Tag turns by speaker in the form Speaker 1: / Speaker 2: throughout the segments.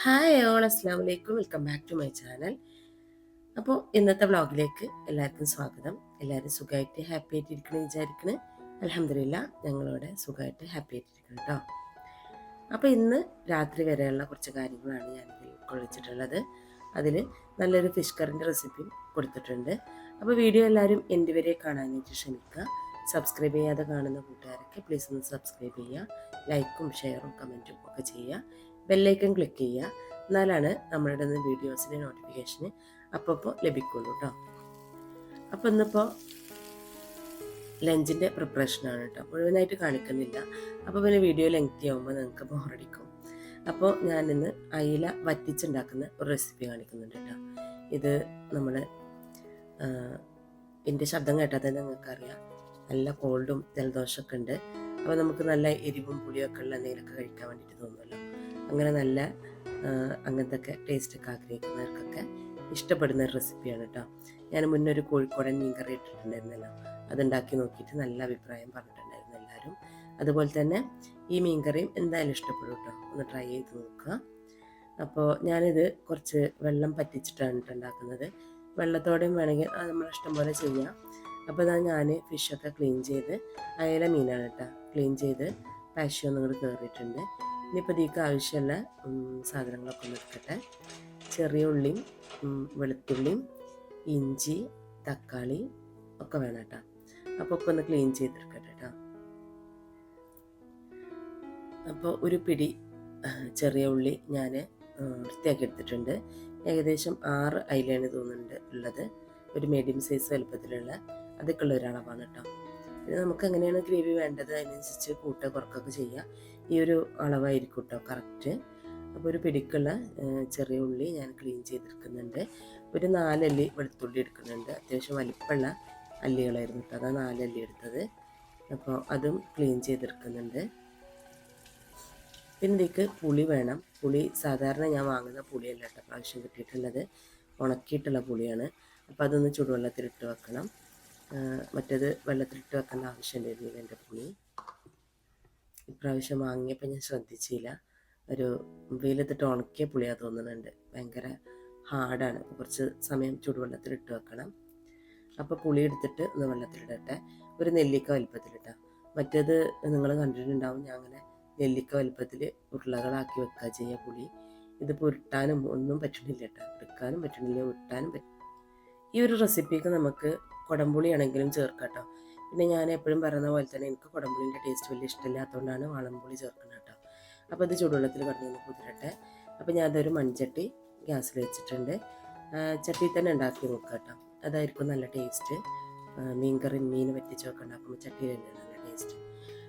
Speaker 1: Hi all അസ്ലാം വലൈക്കും welcome back to my channel അപ്പോൾ ഇന്നത്തെ വ്ളോഗിലേക്ക് എല്ലാവർക്കും സ്വാഗതം. എല്ലാവരും സുഖമായിട്ട് ഹാപ്പി ആയിട്ട് ഇരിക്കണം വിചാരിക്കണേ. അലഹമില്ല ഞങ്ങളോട് സുഖമായിട്ട് ഹാപ്പി ആയിട്ടിരിക്കണം കേട്ടോ അപ്പോൾ ഇന്ന് രാത്രി വരെയുള്ള കുറച്ച് കാര്യങ്ങളാണ് ഞാൻ കൊള്ളിച്ചിട്ടുള്ളത് അതിൽ നല്ലൊരു ഫിഷ് കറിന്റെ റെസിപ്പി കൊടുത്തിട്ടുണ്ട്. അപ്പോൾ വീഡിയോ എല്ലാവരും എന്റെ വരെ കാണാനായിട്ട് ക്ഷമിക്കുക സബ്സ്ക്രൈബ് ചെയ്യാതെ കാണുന്ന കൂട്ടുകാരൊക്കെ പ്ലീസ് ഒന്ന് സബ്സ്ക്രൈബ് ചെയ്യുക. ലൈക്കും ഷെയറും കമന്റും ഒക്കെ ചെയ്യുക. ബെല്ലൈക്കൺ ക്ലിക്ക് ചെയ്യുക. എന്നാലാണ് നമ്മളുടെ വീഡിയോസിന്റെ നോട്ടിഫിക്കേഷന് അപ്പോൾ ലഭിക്കുള്ളൂ കേട്ടോ അപ്പോൾ ഇന്നിപ്പോൾ ലഞ്ചിന്റെ പ്രിപ്പറേഷനാണ് കേട്ടോ മുഴുവനായിട്ട് കാണിക്കുന്നില്ല. അപ്പോൾ പിന്നെ വീഡിയോ ലെങ്തി ആകുമ്പോൾ നിങ്ങൾക്ക് ബോറടിക്കും അപ്പോൾ ഞാനിന്ന് അയില വറ്റിച്ചുണ്ടാക്കുന്ന ഒരു റെസിപ്പി കാണിക്കുന്നുണ്ട് കേട്ടോ ഇത് നമ്മൾ എന്റെ ശബ്ദം കേട്ടാൽ തന്നെ നിങ്ങൾക്കറിയാം. നല്ല കോൾഡും ജലദോഷമൊക്കെ ഉണ്ട്. അപ്പോൾ നമുക്ക് നല്ല എരിവും പുളിയൊക്കെ ഉള്ള എന്തെങ്കിലുമൊക്കെ കഴിക്കാൻ വേണ്ടിയിട്ട് തോന്നുമല്ലോ. അങ്ങനെ നല്ല അങ്ങനത്തെ ഒക്കെ ടേസ്റ്റൊക്കെ ആഗ്രഹിക്കുന്നവർക്കൊക്കെ ഇഷ്ടപ്പെടുന്ന ഒരു റെസിപ്പിയാണ് കേട്ടോ ഞാൻ മുന്നേ ഒരു കോഴിക്കോടൻ മീൻകറി ഇട്ടിട്ടുണ്ടായിരുന്നല്ലോ. അതുണ്ടാക്കി നോക്കിയിട്ട് നല്ല അഭിപ്രായം പറഞ്ഞിട്ടുണ്ടായിരുന്നു എല്ലാവരും. അതുപോലെ തന്നെ ഈ മീൻ കറിയും എന്തായാലും ഇഷ്ടപ്പെടും കേട്ടോ ഒന്ന് ട്രൈ ചെയ്ത് നോക്കുക. അപ്പോൾ ഞാനിത് കുറച്ച് വെള്ളം പറ്റിച്ചിട്ടാണ് ഉണ്ടാക്കുന്നത്. വെള്ളത്തോടെയും വേണമെങ്കിൽ അത് നമ്മൾ ഇഷ്ടം പോലെ ചെയ്യാം. അപ്പോൾ ഇതാ ഞാൻ ഫിഷൊക്കെ ക്ലീൻ ചെയ്ത് അയല മീനാണ് കേട്ടോ ക്ലീൻ ചെയ്ത് പാഷ്യം ഒന്നും കൂടി കയറിയിട്ടുണ്ട് ഇനിയിപ്പോൾ ഇതിക്ക് ആവശ്യമുള്ള സാധനങ്ങളൊക്കെ ഒന്ന് എടുക്കട്ടെ. ചെറിയ ഉള്ളിയും വെളുത്തുള്ളിയും ഇഞ്ചി തക്കാളി ഒക്കെ വേണം കേട്ടോ. അപ്പോൾ ഒക്കെ ഒന്ന് ക്ലീൻ ചെയ്തെടുക്കട്ടെ കേട്ടോ. അപ്പോൾ ഒരു പിടി ചെറിയ ഉള്ളി ഞാൻ വൃത്തിയാക്കി എടുത്തിട്ടുണ്ട്. ഏകദേശം ആറ് അയിലാണ് തോന്നുന്നുണ്ട് ഉള്ളത്. ഒരു മീഡിയം സൈസ് വലുപ്പത്തിലുള്ള അതൊക്കെ ഉള്ള ഒരളവാണ് കേട്ടോ. പിന്നെ നമുക്ക് എങ്ങനെയാണ് ഗ്രേവി വേണ്ടത്? അതിനനുസരിച്ച് കൂട്ട കുറക്കൊക്കെ ചെയ്യാം ഈ ഒരു അളവായിരിക്കും കേട്ടോ കറക്റ്റ് അപ്പോൾ ഒരു പിടിക്കുള്ള ചെറിയ ഉള്ളി ഞാൻ ക്ലീൻ ചെയ്തെടുക്കുന്നുണ്ട്. ഒരു നാലല്ലി വെളുത്തുള്ളി എടുക്കുന്നുണ്ട്. അത്യാവശ്യം വലിപ്പമുള്ള അല്ലികളായിരുന്നു കേട്ടോ അതാണ് നാലല്ലി എടുത്തത്. അപ്പോൾ അതും ക്ലീൻ ചെയ്തെടുക്കുന്നുണ്ട്. പിന്നെ ഇതിക്ക് പുളി വേണം. പുളി സാധാരണ ഞാൻ വാങ്ങുന്ന പുളിയല്ല കേട്ടോ പ്രാവശ്യം കിട്ടിയിട്ടുള്ളത്. ഉണക്കിയിട്ടുള്ള പുളിയാണ്. അപ്പോൾ അതൊന്ന് ചുടുവെള്ളത്തിലിട്ട് വെക്കണം. മറ്റേത് വെള്ളത്തിലിട്ട് വെക്കേണ്ട ആവശ്യം ഉണ്ടായിരുന്നില്ല എന്റെ പുളി ഇപ്രാവശ്യം വാങ്ങിയപ്പോൾ ഞാൻ ശ്രദ്ധിച്ചില്ല. ഒരു വെയിലത്തിട്ട് ഉണക്കിയ പുളിയാ തോന്നുന്നുണ്ട്. ഭയങ്കര ഹാർഡാണ്. കുറച്ച് സമയം ചൂടുവെള്ളത്തിൽ ഇട്ട് വെക്കണം. അപ്പോൾ പുളി എടുത്തിട്ട് ഒന്ന് വെള്ളത്തിലിടട്ടെ. ഒരു നെല്ലിക്ക വലിപ്പത്തിലിട്ടാം. മറ്റേത് നിങ്ങൾ കണ്ടിട്ടുണ്ടാവും ഞാൻ അങ്ങനെ നെല്ലിക്ക വലിപ്പത്തിൽ ഉരുളകളാക്കി വെക്കുക ചെയ്യുക പുളി. ഇത് ഉരുട്ടാനും ഒന്നും പറ്റണില്ല കേട്ടോ. എടുക്കാനും പറ്റണില്ല ഉരുട്ടാനും പറ്റും ഈ ഒരു റെസിപ്പിക്ക് നമുക്ക് കുടംപുളി ആണെങ്കിലും ചേർക്കാം പിന്നെ ഞാൻ എപ്പോഴും പറയുന്ന പോലെ തന്നെ എനിക്ക് കുടംപുളിന്റെ ടേസ്റ്റ് വലിയ ഇഷ്ടമില്ലാത്തതുകൊണ്ടാണ് വളംപുളി ചേർക്കുന്നത് കേട്ടോ അപ്പോൾ ഇത് ചൂടുവെള്ളത്തിൽ കടന്നു കുതിരട്ടെ. അപ്പോൾ ഞാൻ അതൊരു മൺചട്ടി ഗ്യാസിൽ വെച്ചിട്ടുണ്ട്. ചട്ടി തന്നെ ഉണ്ടാക്കി നോക്കുക കേട്ടോ അതായിരിക്കും നല്ല ടേസ്റ്റ് മീൻ കറി മീൻ വറ്റിച്ചൊക്കെ ഉണ്ടാക്കുമ്പോൾ ചട്ടിയിലല്ലേ നല്ല ടേസ്റ്റ്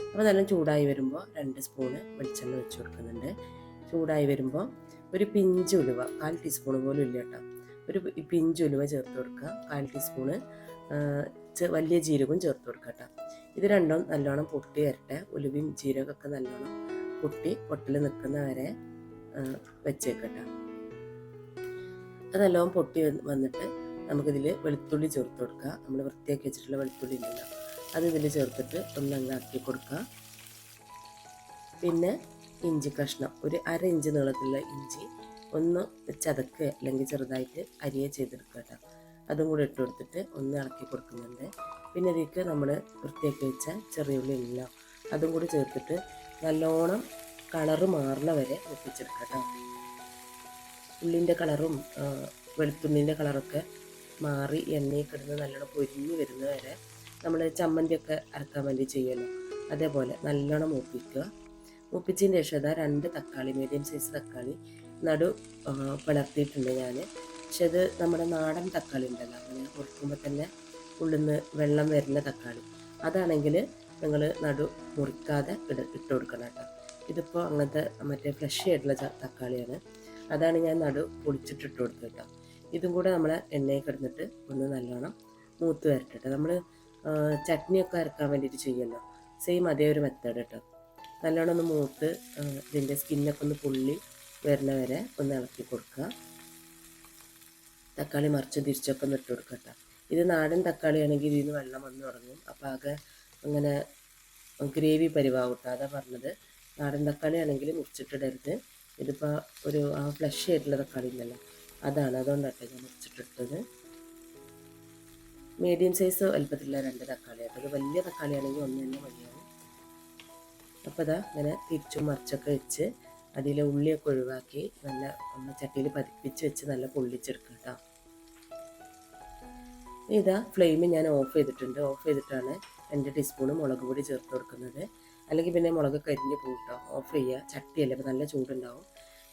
Speaker 1: അപ്പോൾ നല്ല ചൂടായി വരുമ്പോൾ രണ്ട് സ്പൂണ് വെളിച്ചെണ്ണ വെച്ച് കൊടുക്കുന്നുണ്ട്. ചൂടായി വരുമ്പോൾ ഒരു പിഞ്ച് ഉലുവ കാൽ ടീസ്പൂൺ പോലും ഇല്ല കേട്ടോ. ഒരു പിഞ്ച് ഉലുവ ചേർത്ത് കൊടുക്കുക. കാൽ ടീസ്പൂണ് വലിയ ജീരകവും ചേർത്ത് കൊടുക്കുക ഇത് രണ്ടും നല്ലോണം പൊട്ടി വരട്ടെ. ഉലുവയും ജീരകമൊക്കെ നല്ലോണം പൊട്ടി പൊട്ടിൽ നിൽക്കുന്ന വരെ വെച്ചേക്കട്ടെ അത് നല്ലോണം പൊട്ടി വന്നിട്ട് നമുക്കിതിൽ വെളുത്തുള്ളി ചേർത്ത് കൊടുക്കുക നമ്മൾ വൃത്തിയാക്കി വെച്ചിട്ടുള്ള വെളുത്തുള്ളി ഉണ്ടല്ലോ അത് ഇതിൽ ചേർത്തിട്ട് ഒന്ന് അങ്ങാക്കി കൊടുക്കുക പിന്നെ ഇഞ്ചി കഷ്ണം. ഒരു അര ഇഞ്ച് നീളത്തിലുള്ള ഇഞ്ചി ഒന്ന് ചതക്കുക അല്ലെങ്കിൽ ചെറുതായിട്ട് അരിയെ ചെയ്തെടുക്കുക കേട്ടോ. അതും കൂടി ഇട്ട് കൊടുത്തിട്ട് ഒന്ന് ഇളക്കി കൊടുക്കുന്നുണ്ട്. പിന്നെ ഇതിലേക്ക് നമ്മൾ വൃത്തിയാക്കി വെച്ച ചെറിയ ഉള്ളി എല്ലാം അതും കൂടി ചേർത്തിട്ട് നല്ലോണം കളറ് മാറുന്ന വരെ ഒപ്പിച്ചെടുക്കുക കേട്ടോ ഉള്ളിന്റെ കളറും വെളുത്തുള്ളിന്റെ കളറൊക്കെ മാറി എണ്ണയിൽ കിടന്ന് നല്ലോണം പൊരിഞ്ഞ് വരുന്ന വരെ നമ്മൾ ചമ്മന്തിയൊക്കെ അരക്കാൻ വേണ്ടി ചെയ്യുമല്ലോ. അതേപോലെ നല്ലോണം മൂപ്പിക്കുക. മൂപ്പിച്ചതിന് ശേഷം അതാ രണ്ട് തക്കാളി മീഡിയം സൈസ് തക്കാളി നടു പിളർത്തിയിട്ടുണ്ട് ഞാൻ. അത് നമ്മുടെ നാടൻ തക്കാളി ഉണ്ടല്ലോ അങ്ങനെ കൊടുക്കുമ്പോൾ തന്നെ ഉള്ളിന്ന് വെള്ളം വരുന്ന തക്കാളി. അതാണെങ്കിൽ നിങ്ങൾ നടു മുറിക്കാതെ ഇട ഇട്ട് കൊടുക്കണം കേട്ടോ. ഇതിപ്പോൾ അങ്ങനത്തെ മറ്റേ ഫ്രഷ് ആയിട്ടുള്ള തക്കാളിയാണ്. അതാണ് ഞാൻ നടു പൊളിച്ചിട്ട് ഇട്ട് കൊടുത്തത് കേട്ടോ. ഇതും കൂടെ നമ്മൾ എണ്ണയിൽ കിടന്നിട്ട് ഒന്ന് നല്ലോണം മൂത്ത് വരട്ടെ നമ്മൾ ചട്നിയൊക്കെ അരക്കാൻ വേണ്ടിയിട്ട് ചെയ്യുമല്ലോ. സെയിം അതേ ഒരു മെത്തേഡ് കേട്ടോ. നല്ലോണം ഒന്ന് മൂത്ത് ഇതിന്റെ സ്കിന്നൊക്കെ ഒന്ന് പുള്ളി വരുന്ന വരെ ഒന്ന് ഇളക്കി കൊടുക്കുക. തക്കാളി മറിച്ച് തിരിച്ചൊക്കെ ഒന്ന് ഇട്ട് കൊടുക്കട്ടോ. ഇത് നാടൻ തക്കാളി ആണെങ്കിൽ ഇതിൽ നിന്ന് വെള്ളം വന്ന് തുടങ്ങും. അപ്പോൾ ആകെ അങ്ങനെ ഗ്രേവി പരിവാകട്ടെ അതാ പറഞ്ഞത്. നാടൻ തക്കാളി ആണെങ്കിൽ മുറിച്ചിട്ടിടരുത്. ഇതിപ്പോൾ ഒരു ആ ഫ്ലഷ് ആയിട്ടുള്ള തക്കാളി ഇല്ലല്ലോ അതാണ് അതുകൊണ്ടാട്ടെ ഞാൻ മുറിച്ചിട്ടിട്ടത്. മീഡിയം സൈസ് വലുപ്പത്തിലുള്ള രണ്ട് തക്കാളി അത് വലിയ തക്കാളിയാണെങ്കിൽ ഒന്ന് തന്നെ മതിയാവും. അപ്പോൾ ഇതാ ഇങ്ങനെ തിരിച്ചും മറിച്ചൊക്കെ വെച്ച് അതിലെ ഉള്ളിയൊക്കെ ഒഴിവാക്കി നല്ല ഒന്ന് ചട്ടിയിൽ പതിപ്പിച്ച് വെച്ച് നല്ല പൊള്ളിച്ചെടുക്കുക കേട്ടോ ഇതാ ഫ്ലെയിം ഞാൻ ഓഫ് ചെയ്തിട്ടുണ്ട്. ഓഫ് ചെയ്തിട്ടാണ് രണ്ട് ടീസ്പൂണ് മുളക് പൊടി ചേർത്ത് കൊടുക്കുന്നത്. അല്ലെങ്കിൽ പിന്നെ മുളക് കരിഞ്ഞ് പോകും കേട്ടോ ഓഫ് ചെയ്യുക. ചട്ടിയല്ലേ അപ്പോൾ നല്ല ചൂടുണ്ടാവും.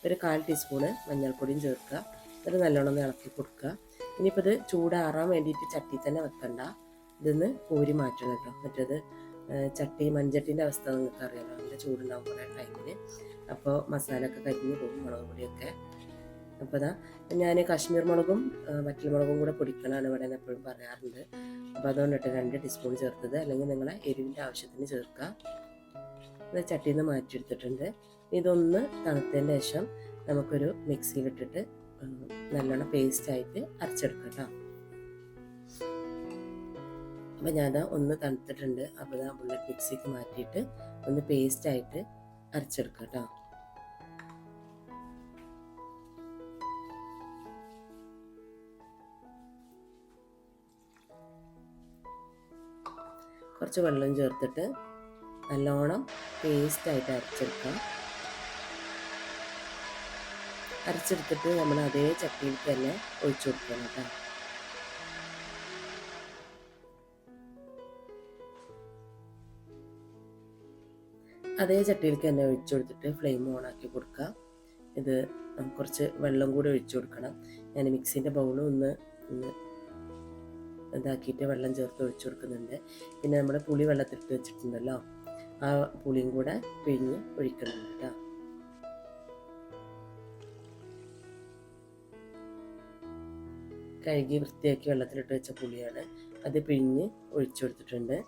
Speaker 1: ഒരു കാൽ ടീസ്പൂണ് മഞ്ഞൾപ്പൊടിയും ചേർക്കുക. അത് നല്ലോണം ഒന്ന് ഇളക്കി കൊടുക്കുക. ഇനിയിപ്പോൾ ഇത് ചൂടാറാൻ വേണ്ടിയിട്ട് ചട്ടി തന്നെ വെക്കണ്ട. ഇതൊന്ന് കോരി മാറ്റണം കേട്ടോ മറ്റേത് ചട്ടി മൺചട്ടീന്റെ അവസ്ഥ നിങ്ങൾക്ക് അറിയാലോ. നല്ല ചൂടുണ്ടാവും കുറേ ടൈമിന് അപ്പോൾ മസാല ഒക്കെ കരിഞ്ഞ് പോകും മുളക് പൊടിയൊക്കെ. അപ്പോൾ ഇതാ ഞാൻ കാശ്മീർ മുളകും വറ്റൽ മുളകും കൂടെ പൊടിക്കണമാണ് ഇവിടെ എപ്പോഴും പറയാറുണ്ട്. അപ്പോൾ അതുകൊണ്ടിട്ട് രണ്ട് ടീസ്പൂൺ ചേർത്തത്. അല്ലെങ്കിൽ നിങ്ങളെ എരിവിന്റെ ആവശ്യത്തിന് ചേർക്കുക. ഇത് ചട്ടിയിൽ നിന്ന് മാറ്റിയെടുത്തിട്ടുണ്ട് ഇതൊന്ന് തണുത്തതിന് ശേഷം നമുക്കൊരു മിക്സിയിലിട്ടിട്ട് നല്ലോണം പേസ്റ്റായിട്ട് അരച്ചെടുക്കാം കേട്ടോ. അപ്പോൾ ഞാനത് ഒന്ന് തണുത്തിട്ടുണ്ട്. അപ്പോൾ ആ ബുള്ളറ്റ് മിക്സിക്ക് മാറ്റിയിട്ട് ഒന്ന് പേസ്റ്റായിട്ട് അരച്ചെടുക്കാം കേട്ടോ കുറച്ച് വെള്ളം ചേർത്തിട്ട് നല്ലോണം പേസ്റ്റായിട്ട് അരച്ചെടുക്കാം. അരച്ചെടുത്തിട്ട് നമ്മൾ അതേ ചട്ടിയിൽ തന്നെ ഒഴിച്ചു കൊടുക്കണം കേട്ടോ അതേ ചട്ടിയിലേക്ക് തന്നെ ഒഴിച്ചു കൊടുത്തിട്ട് ഫ്ലെയിം ഓൺ ആക്കി കൊടുക്കുക. ഇത് കുറച്ച് വെള്ളം കൂടി ഒഴിച്ചു കൊടുക്കണം. ഞാൻ മിക്സിന്റെ ബൗളും ഒന്ന് ഒന്ന് ഇതാക്കിയിട്ട് വെള്ളം ചേർത്ത് ഒഴിച്ചു കൊടുക്കുന്നുണ്ട്. പിന്നെ നമ്മൾ പുളി വെള്ളത്തിലിട്ട് വെച്ചിട്ടുണ്ടല്ലോ ആ പുളിയും കൂടെ പിഴിഞ്ഞ് ഒഴിക്കണം കേട്ടോ. കഴുകി വൃത്തിയാക്കി വെള്ളത്തിലിട്ട് വെച്ച പുളിയാണ് അത് പിഴിഞ്ഞ് ഒഴിച്ചു കൊടുത്തിട്ടുണ്ട്.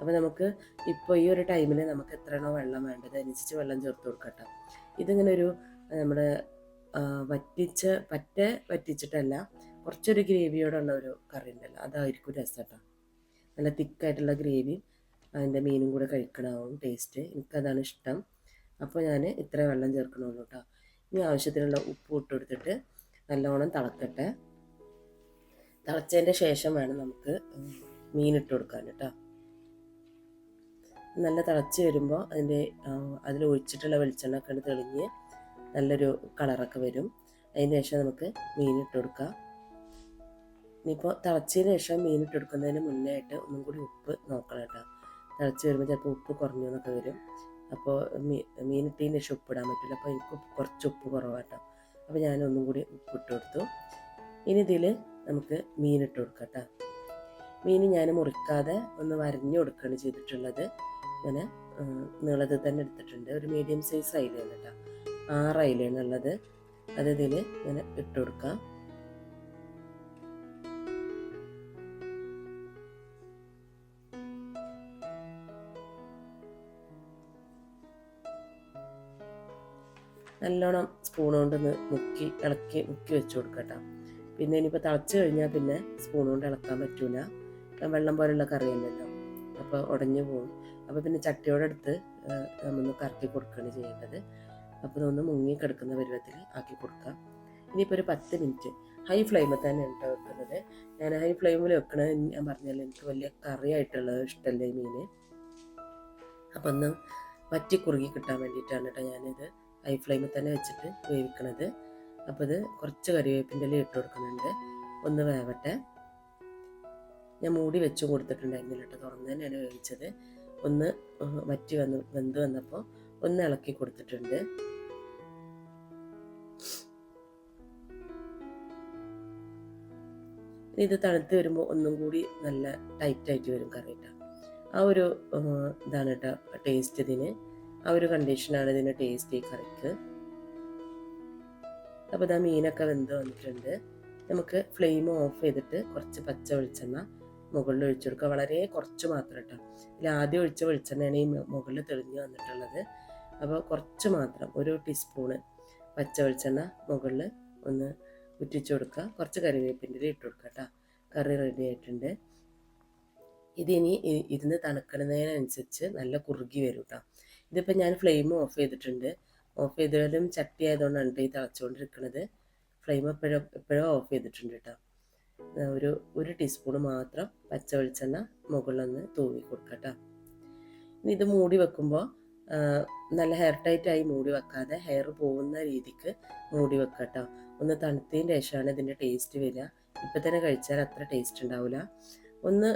Speaker 1: അപ്പോൾ നമുക്ക് ഇപ്പോൾ ഈ ഒരു ടൈമിൽ നമുക്ക് എത്രയാണോ വെള്ളം വേണ്ടത് അനുസരിച്ച് വെള്ളം ചേർത്ത് കൊടുക്കട്ടെ. ഇതിങ്ങനെ ഒരു നമ്മുടെ വറ്റിച്ച് പറ്റ വറ്റിച്ചിട്ടല്ല കുറച്ചൊരു ഗ്രേവിയോടുള്ള ഒരു കറി ഉണ്ടല്ലോ അതായിരിക്കും രസം കേട്ടോ നല്ല തിക്കായിട്ടുള്ള ഗ്രേവി അതിന്റെ മീനും കൂടെ കഴിക്കണമാവും ടേസ്റ്റ് എനിക്കതാണ് ഇഷ്ടം. അപ്പോൾ ഞാൻ ഇത്ര വെള്ളം ചേർക്കണുള്ളൂ കേട്ടോ ഇനി ആവശ്യത്തിനുള്ള ഉപ്പ് ഇട്ട് കൊടുത്തിട്ട് നല്ലോണം തിളക്കട്ടെ. തിളച്ചതിന്റെ ശേഷം വേണം നമുക്ക് മീൻ ഇട്ട് കൊടുക്കാൻ കേട്ടോ നല്ല തിളച്ച് വരുമ്പോൾ അതിന്റെ അതിൽ ഒഴിച്ചിട്ടുള്ള വെളിച്ചെണ്ണ ഒക്കെ തെളിഞ്ഞ് നല്ലൊരു കളറൊക്കെ വരും. അതിന് ശേഷം നമുക്ക് മീൻ ഇട്ട് കൊടുക്കാം. ഇനിയിപ്പോൾ തിളച്ചതിന് ശേഷം മീൻ ഇട്ട് കൊടുക്കുന്നതിന് മുന്നേ ആയിട്ട് ഒന്നും കൂടി ഉപ്പ് നോക്കണം കേട്ടോ. തിളച്ച് വരുമ്പോൾ ചിലപ്പോൾ ഉപ്പ് കുറഞ്ഞു എന്നൊക്കെ വരും. അപ്പോൾ മീ മീനിട്ടതിന് ശേഷം ഉപ്പ് ഇടാൻ പറ്റില്ല അപ്പോൾ എനിക്ക് കുറച്ച് ഉപ്പ് കുറവാട്ടോ അപ്പോൾ ഞാൻ ഒന്നും കൂടി ഉപ്പ് ഇട്ട് കൊടുത്തു. ഇനി ഇതിൽ നമുക്ക് മീൻ ഇട്ട് കൊടുക്കാം കേട്ടോ. മീൻ ഞാൻ മുറിക്കാതെ ഒന്ന് വരഞ്ഞു കൊടുക്കുകയാണ് ചെയ്തിട്ടുള്ളത്. ഇങ്ങനെ നീളത്തിൽ തന്നെ എടുത്തിട്ടുണ്ട്. ഒരു മീഡിയം സൈസ് അയിലാണ് കേട്ടോ ആറ് അയിലാണ് അത് ഇതിൽ ഇങ്ങനെ ഇട്ട് കൊടുക്കാം. നല്ലോണം സ്പൂൺ കൊണ്ട് മുക്കി ഇളക്കി മുക്കി വെച്ച് കൊടുക്കട്ടോ പിന്നെ ഇനിയിപ്പോൾ തിളച്ച് കഴിഞ്ഞാൽ പിന്നെ സ്പൂൺ കൊണ്ട് ഇളക്കാൻ പറ്റൂല. വെള്ളം പോലുള്ള കറിയല്ലല്ലോ അപ്പോൾ ഉടഞ്ഞു പോകും അപ്പോൾ പിന്നെ ചട്ടിയോടെടുത്ത് നമ്മൊന്ന് കറക്കി കൊടുക്കുകയാണ് ചെയ്യേണ്ടത്. അപ്പോൾ ഇതൊന്ന് മുങ്ങി കിടക്കുന്ന പരുവത്തിൽ ആക്കി കൊടുക്കാം. ഇനിയിപ്പോൾ ഒരു പത്ത് മിനിറ്റ്. ഹൈ ഫ്ലെയിമിൽ തന്നെ ഉണ്ടോ വെക്കുന്നത്. ഞാൻ ഹൈ ഫ്ലെയിമിൽ വെക്കണത് ഞാൻ പറഞ്ഞല്ലോ എനിക്ക് വലിയ കറിയായിട്ടുള്ളത് ഇഷ്ടമല്ല ഈ മീൻ അപ്പം ഒന്ന് വറ്റി കുറുകി കിട്ടാൻ വേണ്ടിയിട്ടാണ് കേട്ടോ ഞാനിത് ഹൈ ഫ്ലെയിമിൽ തന്നെ വെച്ചിട്ട് വേവിക്കണത്. അപ്പോൾ ഇത് കുറച്ച് കറിവേപ്പിന്റെ ഇല ഇട്ട് കൊടുക്കുന്നുണ്ട്. ഒന്ന് വേവട്ടെ. ഞാൻ മൂടി വെച്ചും കൊടുത്തിട്ടുണ്ടായിരുന്നില്ല കേട്ടോ തുറന്ന് തന്നെയാണ് വേവിച്ചത്. ഒന്ന് വറ്റി വന്ന് വെന്ത് വന്നപ്പോൾ ഒന്ന് ഇളക്കി കൊടുത്തിട്ടുണ്ട്. ഇത് തണുത്ത് വരുമ്പോൾ ഒന്നും കൂടി നല്ല ടൈറ്റായിട്ട് വരും കറി ആ ഒരു ഇതാണ് കേട്ടോ ടേസ്റ്റ് ഇതിന്. ആ ഒരു കണ്ടീഷനാണ് ഇതിന്റെ ടേസ്റ്റ് ഈ കറിക്ക്. അപ്പോൾ ഇതാ മീനൊക്കെ വെന്ത് വന്നിട്ടുണ്ട്. നമുക്ക് ഫ്ലെയിം ഓഫ് ചെയ്തിട്ട് കുറച്ച് പച്ച വെളിച്ചെണ്ണ മുകളിൽ ഒഴിച്ചു കൊടുക്കുക വളരെ കുറച്ച് മാത്രം കേട്ടോ ഇതിൽ ആദ്യം ഒഴിച്ച വെളിച്ചെണ്ണയാണ് ഈ മുകളിൽ തെളിഞ്ഞ് വന്നിട്ടുള്ളത്. അപ്പോൾ കുറച്ച് മാത്രം ഒരു ടീസ്പൂണ് പച്ച വെളിച്ചെണ്ണ മുകളിൽ ഒന്ന് ഉറ്റിച്ചു കൊടുക്കുക. കുറച്ച് കറിവേപ്പിന്റെ ഇട്ട് കൊടുക്കുക കേട്ടോ കറി റെഡി ആയിട്ടുണ്ട്. ഇതിനി ഇരുന്ന് തണുക്കണതിനനുസരിച്ച് നല്ല കുറുകി വരും കേട്ടോ ഇതിപ്പോൾ ഞാൻ ഫ്ലെയിം ഓഫ് ചെയ്തിട്ടുണ്ട്. ഓഫ് ചെയ്താലും ചട്ടി ആയതുകൊണ്ടാണ് ഈ തിളച്ചുകൊണ്ടിരിക്കുന്നത്. ഫ്ലെയിം എപ്പോഴും എപ്പോഴും ഓഫ് ചെയ്തിട്ടുണ്ട് കേട്ടോ ഒരു ഒരു ടീസ്പൂൺ മാത്രം പച്ച വെളിച്ചെണ്ണ മുകളിലൊന്ന് തൂവി കൊടുക്കട്ടോ. ഇനി ഇത് മൂടി വെക്കുമ്പോൾ നല്ല ഹെയർ ടൈറ്റായി മൂടി വെക്കാതെ ഹെയർ പോകുന്ന രീതിക്ക് മൂടി വെക്കട്ടോ. ഒന്ന് തണുത്തതിന് ശേഷമാണ് ഇതിന്റെ ടേസ്റ്റ് വരിക. ഇപ്പം തന്നെ കഴിച്ചാൽ അത്ര ടേസ്റ്റ് ഉണ്ടാവില്ല. ഒന്ന്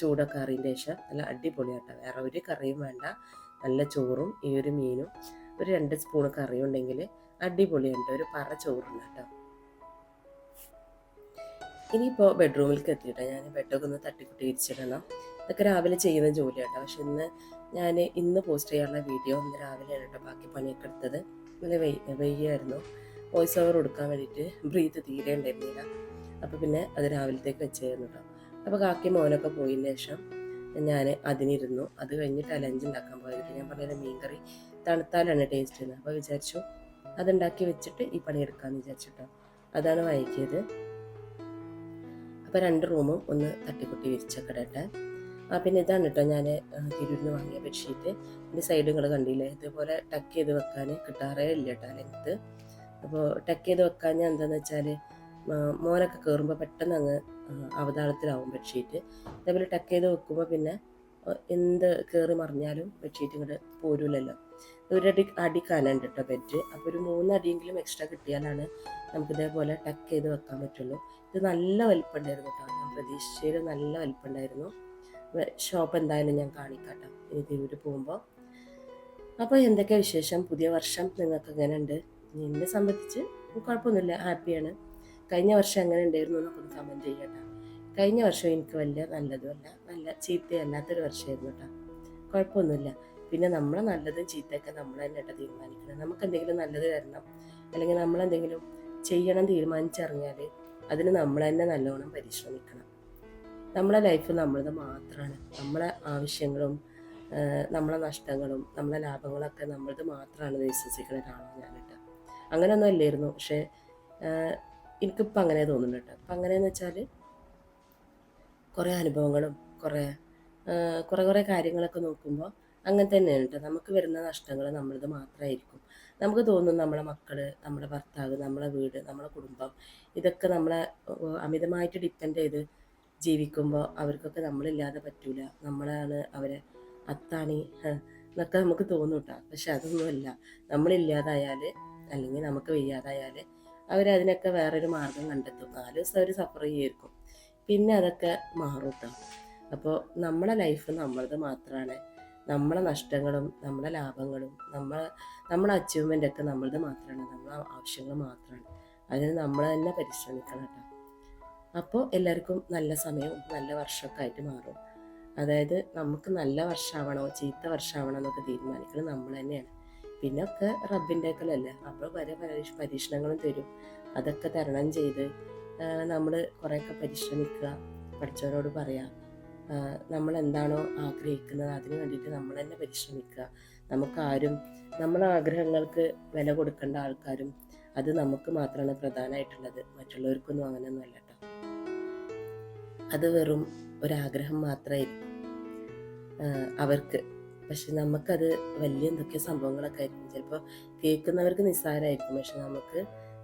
Speaker 1: ചൂടൊക്കെ അറിയുന്ന ശേഷം നല്ല അടിപൊളിയാട്ടോ വേറെ ഒരു കറിയും വേണ്ട. നല്ല ചോറും ഈ ഒരു മീനും. ഒരു രണ്ട് സ്പൂൺ കറിയുണ്ടെങ്കിൽ അടിപൊളിയുണ്ട്. ഒരു പറ ചോറുണ്ട് കേട്ടോ. ഇനിയിപ്പോൾ ബെഡ്റൂമിലേക്ക് എത്തിയിട്ടാണ് ഞാൻ ബെഡൊക്കെ ഒന്ന് തട്ടിക്കുട്ടി വിരിച്ചിടണം ഇതൊക്കെ രാവിലെ ചെയ്യുന്ന ജോലിയാട്ടോ. പക്ഷെ ഇന്ന് ഞാൻ ഇന്ന് പോസ്റ്റ് ചെയ്യാനുള്ള വീഡിയോ ഇന്ന് രാവിലെയാണ് കേട്ടോ ബാക്കി പണിയൊക്കെ എടുത്തത്. നല്ല വെയ് വെയ്യായിരുന്നു വോയിസ് ഓവർ കൊടുക്കാൻ വേണ്ടിയിട്ട് ബ്രീത്ത് തീരെ ഉണ്ടായിരുന്നില്ല. അപ്പോൾ പിന്നെ അത് രാവിലത്തേക്ക് വെച്ചായിരുന്നു കേട്ടോ അപ്പോൾ കാക്കി മോനൊക്കെ പോയതിന് ശേഷം ഞാൻ അതിനിരുന്നു. അത് കഴിഞ്ഞിട്ട് ലഞ്ച് ഉണ്ടാക്കാൻ പോയത് ഞാൻ പറഞ്ഞത് മീൻകറി തണുത്താലാണ് ടേസ്റ്റ് ചെയ്യുന്നത് അപ്പോൾ വിചാരിച്ചു അതുണ്ടാക്കി വെച്ചിട്ട് ഈ പണിയെടുക്കാമെന്ന് വിചാരിച്ചിട്ടോ അതാണ് വൈകിയത്. അപ്പോൾ രണ്ട് റൂമും ഒന്ന് തട്ടിക്കുട്ടി വിരിച്ചൊക്കെ ഇടട്ടെ. ആ പിന്നെ ഇതാണ് കേട്ടോ ഞാൻ തിരൂരിന് വാങ്ങിയ ബെഡ്ഷീറ്റ്. ഇതിന്റെ സൈഡുകൾ കണ്ടില്ലേ? ഇതുപോലെ ടക്ക് ചെയ്ത് വെക്കാൻ കിട്ടാറേ ഇല്ല കേട്ടോ ലെങ്ത്ത് അപ്പോൾ ടക്ക് ചെയ്ത് വെക്കാൻ ഞാൻ എന്താണെന്ന് വെച്ചാൽ മോനൊക്കെ കയറുമ്പോൾ പെട്ടെന്ന് അങ്ങ് അവതാളത്തിലാവും ബെഡ്ഷീറ്റ്. അതേപോലെ ടക്ക് ചെയ്ത് വെക്കുമ്പോൾ പിന്നെ എന്ത് കയറി മറിഞ്ഞാലും ബെഡ്ഷീറ്റ് ഇങ്ങോട്ട് പോരൂലല്ലോ. ഒരടി അടി കാനുണ്ട് കേട്ടോ ബെഡ്. അപ്പോൾ ഒരു മൂന്നടിയെങ്കിലും എക്സ്ട്രാ കിട്ടിയാലാണ് നമുക്ക് ഇതേപോലെ ടക്ക് ചെയ്ത് വെക്കാൻ പറ്റുള്ളൂ. ഇത് നല്ല വലിപ്പമുണ്ടായിരുന്നു കേട്ടോ. ഞാൻ പ്രതീക്ഷിച്ചതിൽ നല്ല വലിപ്പമുണ്ടായിരുന്നു. ഷോപ്പ് എന്തായാലും ഞാൻ കാണിക്കാട്ടോ. ഇനി തിരൂര് പോകുമ്പോൾ അപ്പോൾ എന്തൊക്കെ വിശേഷം? പുതിയ വർഷം നിങ്ങൾക്ക് എങ്ങനെ ഉണ്ട് എന്നെ സംബന്ധിച്ച് കുഴപ്പമൊന്നുമില്ല. ഹാപ്പിയാണ് കഴിഞ്ഞ വർഷം എങ്ങനെ ഉണ്ടായിരുന്നു എന്നൊക്കെ ഒന്ന് കമന്റ് ചെയ്യട്ടോ. കഴിഞ്ഞ വർഷം എനിക്ക് വലിയ നല്ലതുമല്ല. നല്ല ചീത്തയല്ലാത്തൊരു വർഷമായിരുന്നു കേട്ടോ. കുഴപ്പമൊന്നുമില്ല. പിന്നെ നമ്മൾ നല്ലതും ചീത്തയൊക്കെ നമ്മൾ തന്നെ കേട്ടോ തീരുമാനിക്കണം. നമുക്ക് എന്തെങ്കിലും നല്ലത് തരണം. അല്ലെങ്കിൽ നമ്മൾ എന്തെങ്കിലും ചെയ്യണം തീരുമാനിച്ചറിഞ്ഞാൽ അതിന് നമ്മൾ തന്നെ നല്ലോണം പരിശ്രമിക്കണം. നമ്മളെ ലൈഫ് നമ്മളത് മാത്രമാണ് നമ്മളെ ആവശ്യങ്ങളും നമ്മളെ നഷ്ടങ്ങളും നമ്മളെ ലാഭങ്ങളൊക്കെ നമ്മളത് മാത്രമാണ് വിശ്വസിക്കുന്ന ഒരാളാണ് ഞാൻ കേട്ടോ അങ്ങനെയൊന്നും അല്ലായിരുന്നു. പക്ഷേ എനിക്കിപ്പോൾ അങ്ങനെ തോന്നുന്നു കേട്ടോ അപ്പം അങ്ങനെയെന്ന് വെച്ചാൽ കുറേ അനുഭവങ്ങളും കുറേ കുറേ കുറേ കാര്യങ്ങളൊക്കെ നോക്കുമ്പോൾ അങ്ങനെ തന്നെയാണ് കേട്ടോ നമുക്ക് വരുന്ന നഷ്ടങ്ങൾ നമ്മളത് മാത്രമായിരിക്കും നമുക്ക് തോന്നും നമ്മളെ മക്കൾ നമ്മുടെ ഭർത്താവ് നമ്മളെ വീട് നമ്മളെ കുടുംബം ഇതൊക്കെ നമ്മളെ അമിതമായിട്ട് ഡിപ്പെൻഡ് ചെയ്ത് ജീവിക്കുമ്പോൾ അവർക്കൊക്കെ നമ്മളില്ലാതെ പറ്റൂല. നമ്മളാണ് അവരെ അത്താണി എന്നൊക്കെ നമുക്ക് തോന്നും കേട്ടോ പക്ഷെ അതൊന്നുമല്ല. നമ്മളില്ലാതായാൽ അല്ലെങ്കിൽ നമുക്ക് വയ്യാതായാൽ അവരതിനൊക്കെ വേറൊരു മാർഗം കണ്ടെത്തും. നാല് ദിവസം അവർ സഫർ ചെയ്യുമായിരിക്കും പിന്നെ അതൊക്കെ മാറും കേട്ടോ അപ്പോൾ നമ്മളെ ലൈഫ് നമ്മളത് മാത്രമാണ് നമ്മളെ നഷ്ടങ്ങളും നമ്മളെ ലാഭങ്ങളും നമ്മൾ നമ്മളെ അച്ചീവ്മെന്റ് ഒക്കെ നമ്മളത് മാത്രമാണ് നമ്മളെ ആവശ്യങ്ങൾ മാത്രമാണ് അതിന് നമ്മൾ തന്നെ പരിശ്രമിക്കണം കേട്ടോ. അപ്പോൾ എല്ലാവർക്കും നല്ല സമയവും നല്ല വർഷമൊക്കെ ആയിട്ട് മാറും. അതായത് നമുക്ക് നല്ല വർഷമാവണോ ചീത്ത വർഷമാവണോ എന്നൊക്കെ തീരുമാനിക്കുന്നത് നമ്മൾ തന്നെയാണ്. പിന്നെ ഒക്കെ റബ്ബിന്റെ ഒക്കെയല്ലേ? അപ്പോൾ പല പരീക്ഷ പരീക്ഷണങ്ങളും തരും. അതൊക്കെ തരണം ചെയ്ത് നമ്മൾ കുറേയൊക്കെ പരിശ്രമിക്കുക പഠിച്ചവരോട് പറയാം. നമ്മൾ എന്താണോ ആഗ്രഹിക്കുന്നത് അതിന് വേണ്ടിയിട്ട് നമ്മൾ തന്നെ പരിശ്രമിക്കുക. നമുക്കാരും നമ്മുടെ ആഗ്രഹങ്ങൾക്ക് വില കൊടുക്കേണ്ട ആൾക്കാരും അത് നമുക്ക് മാത്രമാണ് പ്രധാനമായിട്ടുള്ളത്. മറ്റുള്ളവർക്കൊന്നും അങ്ങനെയൊന്നും അല്ല കേട്ടോ അത് വെറും ഒരാഗ്രഹം മാത്രമായിരിക്കും. അവർക്ക്. പക്ഷെ നമുക്കത് വലിയ എന്തൊക്കെ സംഭവങ്ങളൊക്കെ ആയിരിക്കും. ചിലപ്പോൾ കേൾക്കുന്നവർക്ക് നിസ്സാരമായിരിക്കും. പക്ഷെ നമുക്ക്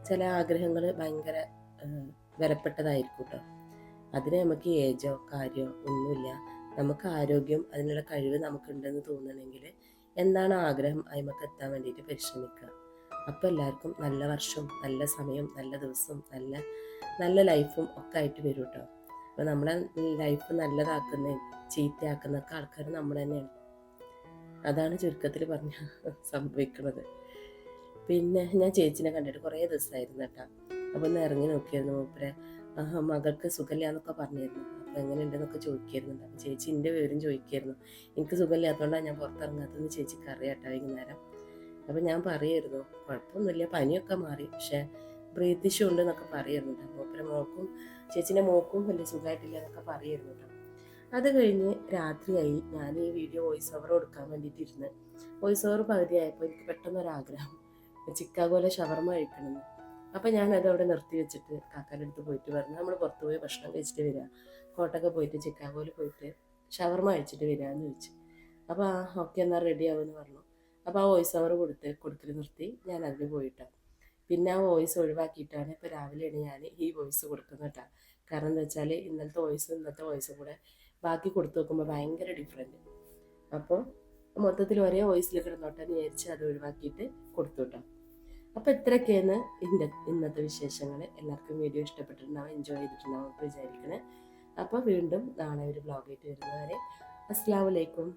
Speaker 1: ചില ആഗ്രഹങ്ങൾ ഭയങ്കര വിലപ്പെട്ടതായിരിക്കും കേട്ടോ അതിന് നമുക്ക് ഏജോ കാര്യമോ ഒന്നുമില്ല. നമുക്ക് ആരോഗ്യം അതിനുള്ള കഴിവ് നമുക്കുണ്ടെന്ന് തോന്നണമെങ്കിൽ എന്താണ് ആഗ്രഹം? അതിമക്ക് എത്താൻ വേണ്ടിയിട്ട് പരിശ്രമിക്കുക. അപ്പോൾ എല്ലാവർക്കും നല്ല വർഷവും നല്ല സമയവും നല്ല ദിവസവും നല്ല നല്ല ലൈഫും ഒക്കെ ആയിട്ട് വരും കേട്ടോ അപ്പോൾ നമ്മളെ ലൈഫ് നല്ലതാക്കുന്ന ചീത്തയാക്കുന്ന ചീത്തയാക്കുന്നൊക്കെ ആൾക്കാർ നമ്മൾ തന്നെയാണ്. അതാണ് ചുരുക്കത്തിൽ പറഞ്ഞ സംഭവിക്കുന്നത്. പിന്നെ ഞാൻ ചേച്ചിനെ കണ്ടിട്ട് കുറേ ദിവസമായിരുന്നു കേട്ടോ. അപ്പോൾ ഒന്ന് ഇറങ്ങി നോക്കിയായിരുന്നു മൂപ്പരെ. മകൾക്ക് സുഖമില്ല എന്നൊക്കെ പറഞ്ഞിരുന്നു. അപ്പോൾ എങ്ങനെയുണ്ടെന്നൊക്കെ ചോദിക്കായിരുന്നു. അപ്പോൾ ചേച്ചി എന്റെ വിവരം ചോദിക്കായിരുന്നു. എനിക്ക് സുഖമില്ലാത്തതുകൊണ്ടാണ് ഞാൻ പുറത്തിറങ്ങാത്തതെന്ന് ചേച്ചിക്ക് അറിയാം കേട്ടോ വൈകുന്നേരം. അപ്പോൾ ഞാൻ പറയായിരുന്നു കുഴപ്പമൊന്നുമില്ല പനിയൊക്കെ മാറി പക്ഷേ ബ്രീത്ത് ഇഷ്യൂ ഉണ്ട് എന്നൊക്കെ പറയായിരുന്നു മൂപ്പര മോക്കും ചേച്ചിന്റെ മോക്കും വലിയ സുഖമായിട്ടില്ല എന്നൊക്കെ പറയായിരുന്നു കേട്ടോ. അത് കഴിഞ്ഞ് രാത്രിയായി. ഞാൻ ഈ വീഡിയോ വോയിസ് ഓവർ കൊടുക്കാൻ വേണ്ടിയിട്ടിരുന്ന് വോയിസ് ഓവർ പകുതിയായപ്പോൾ എനിക്ക് പെട്ടെന്നൊരാഗ്രഹം. ചിക്കാഗോലെ ഷവർമ കഴിക്കണമെന്ന്. അപ്പം ഞാനത് അവിടെ നിർത്തി വെച്ചിട്ട് കാക്കാന്റെ അടുത്ത് പോയിട്ട് പറഞ്ഞു. നമ്മൾ പുറത്ത് പോയി ഭക്ഷണം കഴിച്ചിട്ട് വരിക കോട്ടൊക്കെ പോയിട്ട് ചിക്കാഗോയിൽ പോയിട്ട് ഷവർമ കഴിച്ചിട്ട് വരിക ചോദിച്ചു. അപ്പോൾ ആ ഓക്കെ എന്നാൽ റെഡി ആവുമെന്ന് പറഞ്ഞു. അപ്പോൾ ആ വോയിസ് ഓവർ കൊടുത്ത് കൊടുക്കൽ നിർത്തി. ഞാൻ അതിന് പോയിട്ടാണ് പിന്നെ ആ വോയിസ് ഒഴിവാക്കിയിട്ടാണ് ഇപ്പോൾ രാവിലെയാണ് ഞാൻ ഈ വോയിസ് കൊടുക്കുന്നത് കാരണം എന്താ വെച്ചാൽ ഇന്നത്തെ വോയിസ് ഇന്നത്തെ വോയിസും കൂടെ ബാക്കി കൊടുത്തു നോക്കുമ്പോൾ ഭയങ്കര ഡിഫറെന്റ് അപ്പോൾ മൊത്തത്തിൽ ഒരേ വോയിസിൽ കിടന്നോട്ടെ വിചാരിച്ച് അത് ഒഴിവാക്കിയിട്ട് കൊടുത്തു കേട്ടോ. അപ്പോൾ ഇത്രയൊക്കെയാണ് ഇന്ന ഇന്നത്തെ വിശേഷങ്ങൾ എല്ലാവർക്കും വീഡിയോ ഇഷ്ടപ്പെട്ടിട്ടുണ്ടാവും എൻജോയ് ചെയ്തിട്ടുണ്ടാവും വിചാരിക്കണേ. അപ്പോൾ വീണ്ടും നാളെ ഒരു ബ്ലോഗായിട്ട് വരുന്നവരെ അസ്സാം വലൈക്കും